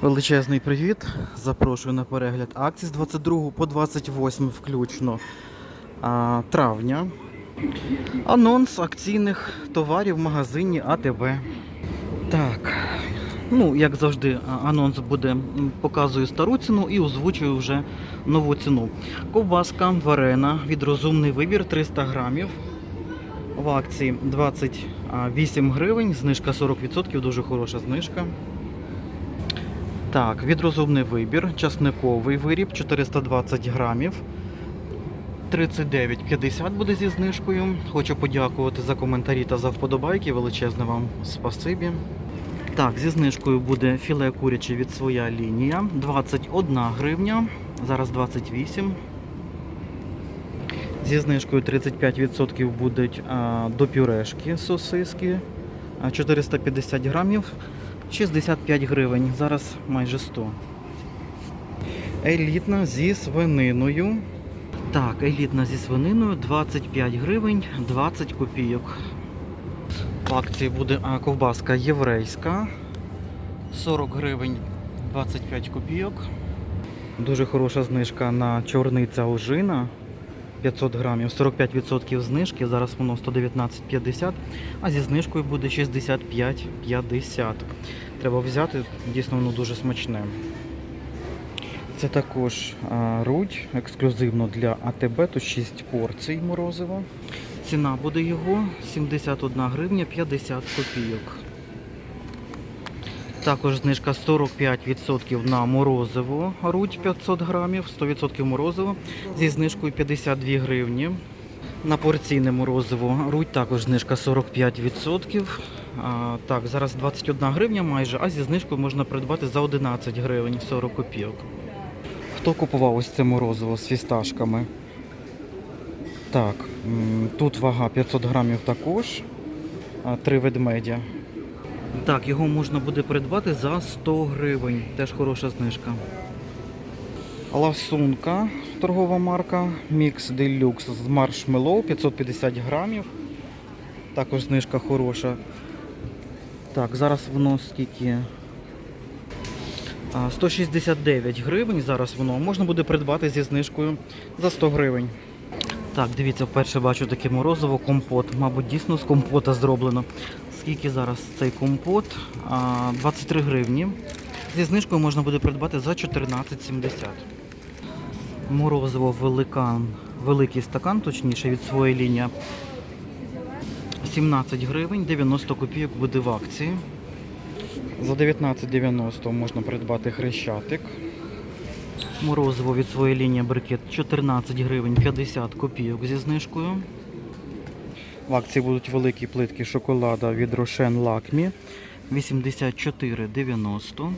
Величезний привіт. Запрошую на перегляд акцій з 22 по 28 включно а, травня. Анонс акційних товарів в магазині АТБ. Так. Ну, як завжди, анонс буде показую стару ціну і озвучую вже нову ціну. Ковбаска варена від розумний вибір 300 грамів. В акції 28 гривень, знижка 40%, дуже хороша знижка. Так, від розумний вибір, часниковий виріб 420 грамів. 39,50 буде зі знижкою. Хочу подякувати за коментарі та за вподобайки. Величезне вам спасибі. Так, зі знижкою буде філе куряче від своя лінія. 21 гривня. Зараз 28. Зі знижкою 35% будуть а, до пюрешки сосиски. А, 450 грамів. 65 гривень, зараз майже 100. Елітна зі свининою. Так, елітна зі свининою 25 гривень 20 копійок. В акції буде ковбаска єврейська 40 гривень 25 копійок. Дуже хороша знижка на чорниця ожина 500 грамів, 45% знижки, зараз воно 119,50, а зі знижкою буде 65,50. Треба взяти, дійсно воно дуже смачне. Це також рудь, ексклюзивно для АТБ, тут 6 порцій морозива. Ціна буде його 71 гривня 50 копійок. Також знижка 45% на морозиво, рудь 500 грамів, 100% морозиво зі знижкою 52 гривні. На порційне морозиво рудь також знижка 45%. А, так, зараз 21 гривня майже, а зі знижкою можна придбати за 11 гривень 40 копійок. Хто купував ось це морозиво з фісташками? Так, тут вага 500 грамів також. Три ведмедя. Так, його можна буде придбати за 100 гривень. Теж хороша знижка. Ласунка, торгова марка Mix Deluxe з маршмеллоу 550 грамів. Також знижка хороша. Так, зараз воно скільки. 169 гривень. Зараз воно можна буде придбати зі знижкою за 100 гривень. Так, дивіться, вперше бачу таке морозиво, компот. Мабуть, дійсно з компота зроблено. Скільки зараз цей компот? 23 гривні. Зі знижкою можна буде придбати за 14,70. Морозиво великан, великий стакан, точніше, від своєї лінії. 17 гривень, 90 копійок буде в акції. За 19,90 можна придбати хрещатик. Морозиво від своєї лінії брикет 14 гривень 50 копійок зі знижкою. В акції будуть великі плитки шоколада від Рошен Лакмі 84,90.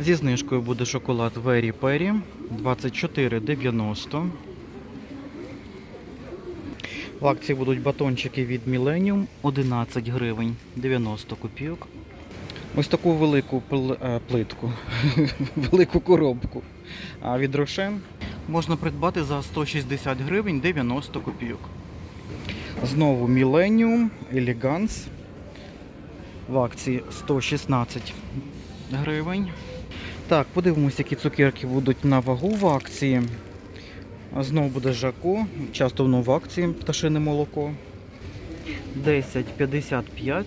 Зі знижкою буде шоколад Very Perry 24,90. В акції будуть батончики від Millennium 11 гривень 90 копійок. Ось таку велику е, плитку, велику коробку від Рошен можна придбати за 160 гривень 90 копійок. Знову Millennium Elegance в акції 116 гривень. Так, подивимося, які цукерки будуть на вагу в акції. Знову буде Жако, часто воно в акції пташине молоко. 10,55.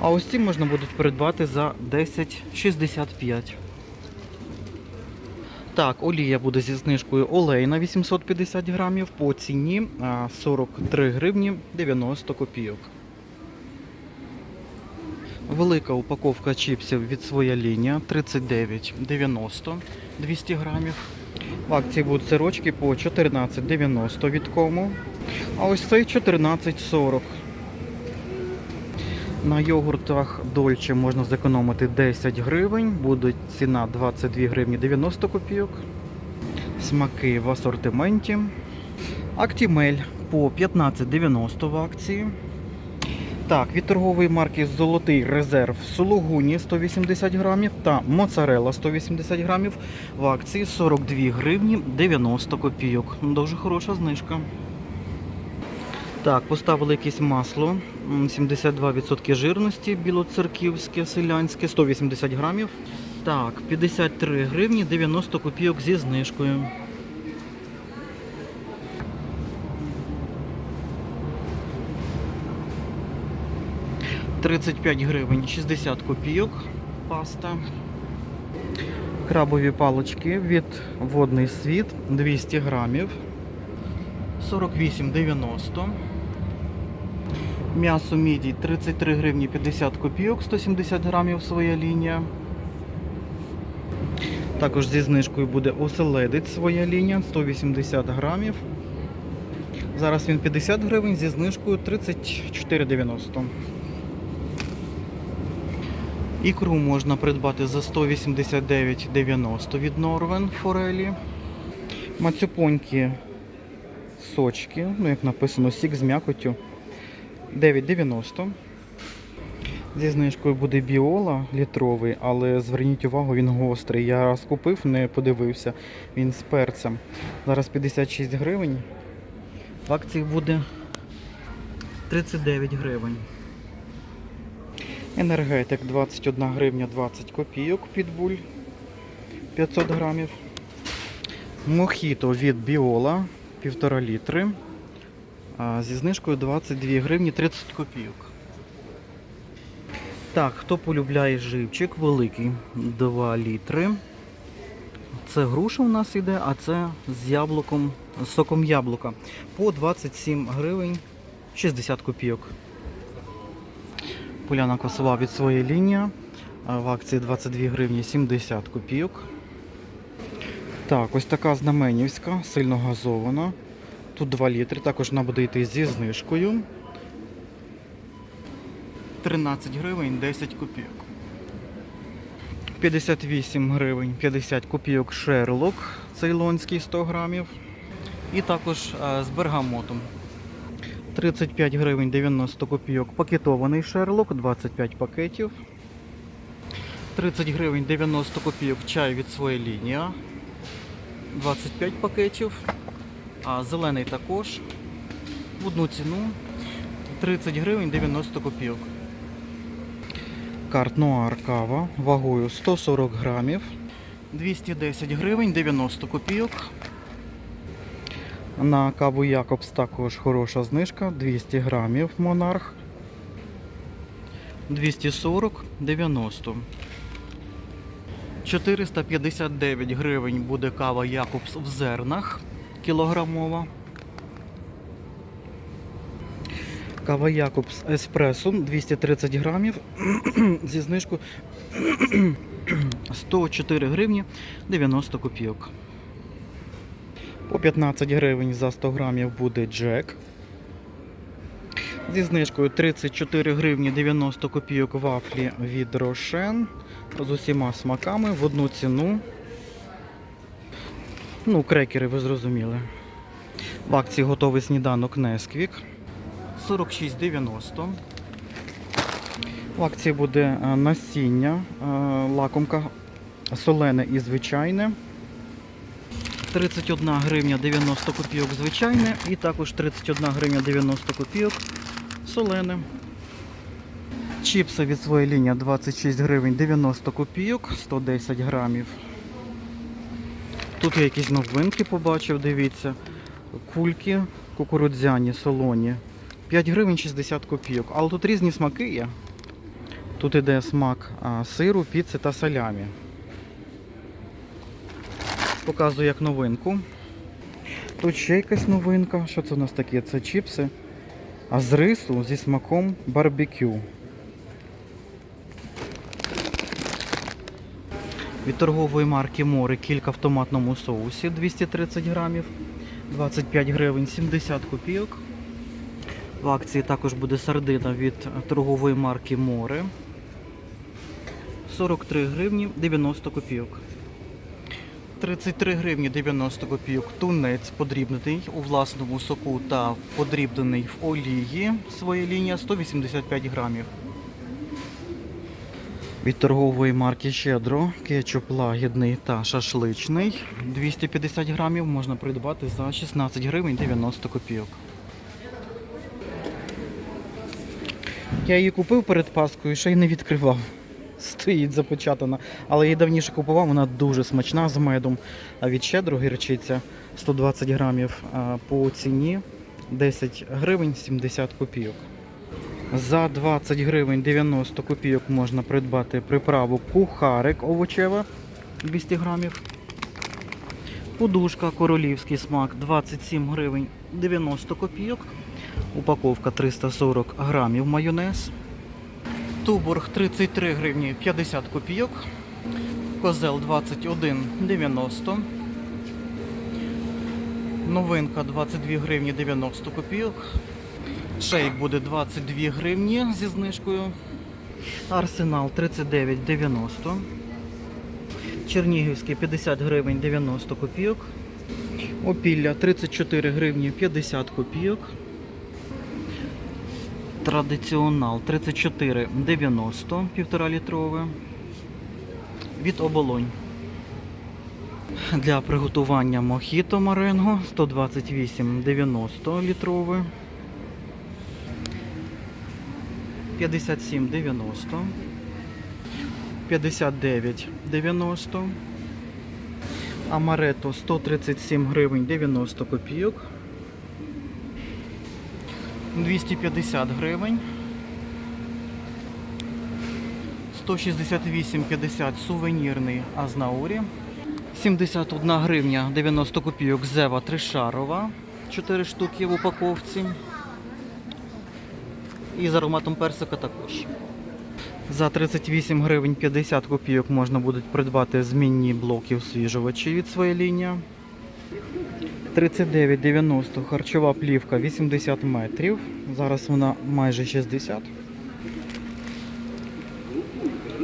А ось ці можна будуть придбати за 10,65. Так, олія буде зі знижкою олейна 850 грамів по ціні 43 гривні 90 копійок. Велика упаковка чіпсів від своя лінія 39,90 200 грамів. В акції будуть сирочки по 14,90 від кому. А ось цей 14,40. На йогуртах Дольче можна зекономити 10 гривень, буде ціна 22 гривні 90 копійок. Смаки в асортименті. Актімель по 15,90 в акції. Так, від торгової марки Золотий резерв Сулугуні 180 грамів та моцарела 180 грамів в акції 42 гривні 90 копійок. Дуже хороша знижка. Так, поставили якесь масло. 72% жирності, білоцерківське, селянське, 180 грамів. Так, 53 гривні, 90 копійок зі знижкою. Тридцять п'ять гривень, 60 копійок паста. Крабові палочки від водний світ 200 грамів. 48,90. М'ясо мідій 33 гривні 50 копійок, 170 грамів своя лінія. Також зі знижкою буде оселедець своя лінія 180 грамів. Зараз він 50 гривень, зі знижкою 34,90. Ікру можна придбати за 189,90 від Норвен Форелі. Мацюпоньки сочки, ну як написано, сік з м'якоттю 9,90. Зі знижкою буде біола літровий, але зверніть увагу, він гострий. Я раз купив, не подивився. Він з перцем. Зараз 56 гривень. В акції буде 39 гривень. Енергетик 21 гривня 20 копійок підбуль 500 грамів. Мохіто від Біола 1,5 літри. Зі знижкою 22 гривні 30 копійок. Так, хто полюбляє живчик великий 2 літри. Це груша у нас йде, а це з яблуком, соком яблука. По 27 гривень 60 копійок. Поляна косова від своєї лінії. В акції 22 гривні 70 копійок. Так, ось така знаменівська, сильно газована. Тут 2 літри, також вона буде йти зі знижкою. 13 гривень 10 копійок. 58 гривень 50 копійок шерлок цейлонський 100 грамів. І також е, з бергамотом. 35 гривень 90 копійок пакетований шерлок, 25 пакетів. 30 гривень 90 копійок чай від своєї лінії. 25 пакетів. А зелений також. В одну ціну 30 гривень 90 копійок. Карт Нуар кава вагою 140 грамів. 210 гривень 90 копійок. На каву Якобс також хороша знижка 200 грамів Монарх. 240 90. 459 гривень буде кава Якобс в зернах кілограмова. Кава Якобс Еспресо 230 грамів зі знижкою 104 гривні 90 копійок. По 15 гривень за 100 грамів буде Джек. Зі знижкою 34 гривні 90 копійок вафлі від Рошен. З усіма смаками в одну ціну. Ну, крекери, ви зрозуміли. В акції готовий сніданок Несквік. 46,90. В акції буде е, насіння, е, лакомка солене і звичайне. 31 гривня 90 копійок звичайне і також 31 гривня 90 копійок солене. Чіпси від своєї лінії 26 гривень 90 копійок, 110 грамів. Тут я якісь новинки побачив, дивіться. Кульки кукурудзяні, солоні. 5 гривень 60 копійок. Але тут різні смаки є. Тут іде смак а, сиру, піци та салямі. Показую як новинку. Тут ще якась новинка. Що це у нас таке? Це чіпси. А з рису зі смаком барбекю. Від торгової марки Море кілька в томатному соусі 230 грамів, 25 гривень 70 копійок. В акції також буде сардина від торгової марки Море. 43 гривні 90 копійок. 33 гривні 90 копійок тунець подрібнений у власному соку та подрібнений в олії. Своя лінія 185 грамів. Від торгової марки Щедро кетчуп лагідний та шашличний. 250 грамів можна придбати за 16 гривень 90 копійок. Я її купив перед Паскою, ще й не відкривав. Стоїть запечатана. Але її давніше купував, вона дуже смачна з медом. А від щедро гірчиця 120 грамів по ціні 10 гривень 70 копійок. За 20 гривень 90 копійок можна придбати приправу кухарик овочева 200 грамів. Подушка королівський смак 27 гривень 90 копійок. Упаковка 340 грамів майонез. Туборг 33 гривні 50 копійок. Козел 21,90. Новинка 22 гривні 90 копійок. Шейк буде 22 гривні зі знижкою. Арсенал 39,90. Чернігівський 50 гривень 90 копійок. Опілля 34 гривні 50 копійок. Традиціонал 34,90 1,5 літрове. Від оболонь. Для приготування мохіто маренго 128,90 літрове. 57,90. 59,90. Амарето 137 гривень 90 копійок. 250 гривень. 168,50 сувенірний Азнаурі. 71 гривня 90 копійок Зева Тришарова. 4 штуки в упаковці. І з ароматом персика також. За 38 гривень 50 копійок можна буде придбати змінні блоки освіжувачі від своєї лінії. 39,90 харчова плівка 80 метрів. Зараз вона майже 60.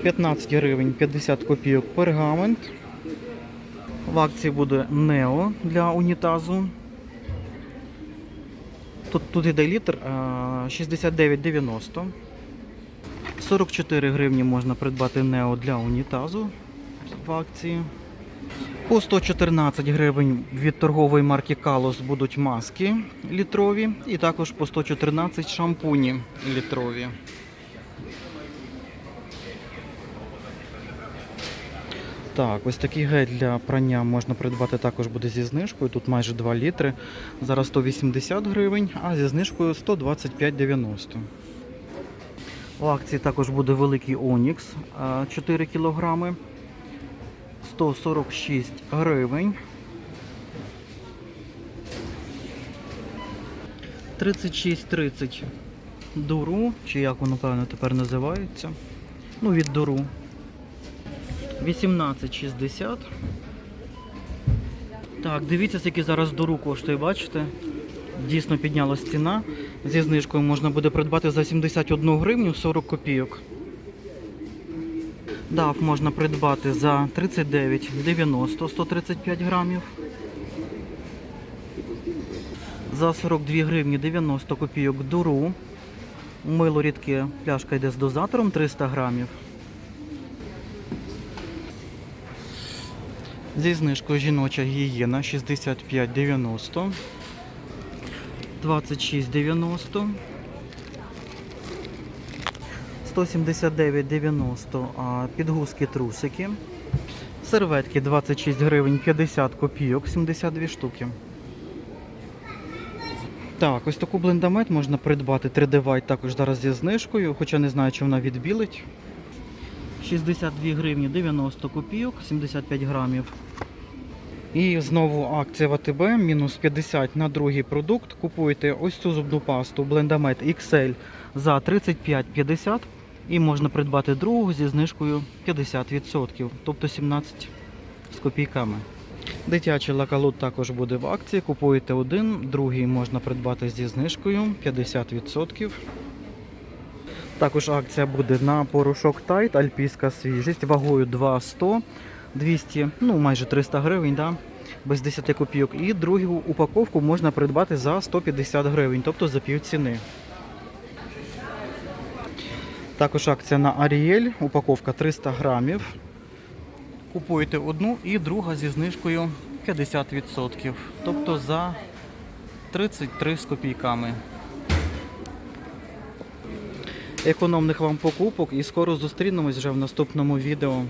15 гривень 50 копійок пергамент. В акції буде Нео для унітазу. Тут, тут іде літр 69,90. 44 гривні можна придбати Нео для унітазу в акції. По 114 гривень від торгової марки Калос будуть маски літрові. І також по 114 шампуні літрові. Так, ось такий гель для прання можна придбати також буде зі знижкою. Тут майже 2 літри. Зараз 180 гривень, а зі знижкою 125,90. У акції також буде великий Онікс 4 кілограми. 146 гривень. 36,30 дуру, чи як воно певно тепер називається. Ну, від дуру. 18,60. Так, дивіться, скільки зараз дуру коштує, бачите? Дійсно піднялась ціна. Зі знижкою можна буде придбати за 71 гривню 40 копійок. Дав можна придбати за 39,90 135 грамів. За 42 гривні 90 копійок дуру. Мило рідке пляшка йде з дозатором 300 грамів. Зі знижкою жіноча гігієна 65,90. 26,90. 179,90 а, підгузки трусики. Серветки 26 гривень 50 копійок, 72 штуки. Так, ось таку блендамет можна придбати 3D White також зараз зі знижкою, хоча не знаю, чи вона відбілить. 62 гривні 90 копійок, 75 грамів. І знову акція в АТБ, мінус 50 на другий продукт. Купуєте ось цю зубну пасту Blendamет XL за 35,50 і можна придбати другу зі знижкою 50%, тобто 17 з копійками. Дитячий лакалут також буде в акції. Купуєте один, другий можна придбати зі знижкою 50%. Також акція буде на порошок Tide, альпійська свіжість вагою 2,100, 200, ну майже 300 гривень, да? без 10 копійок. І другу упаковку можна придбати за 150 гривень, тобто за пів ціни. Також акція на Аріель, упаковка 300 грамів. Купуєте одну і друга зі знижкою 50%, тобто за 33 з копійками. Економних вам покупок і скоро зустрінемось вже в наступному відео.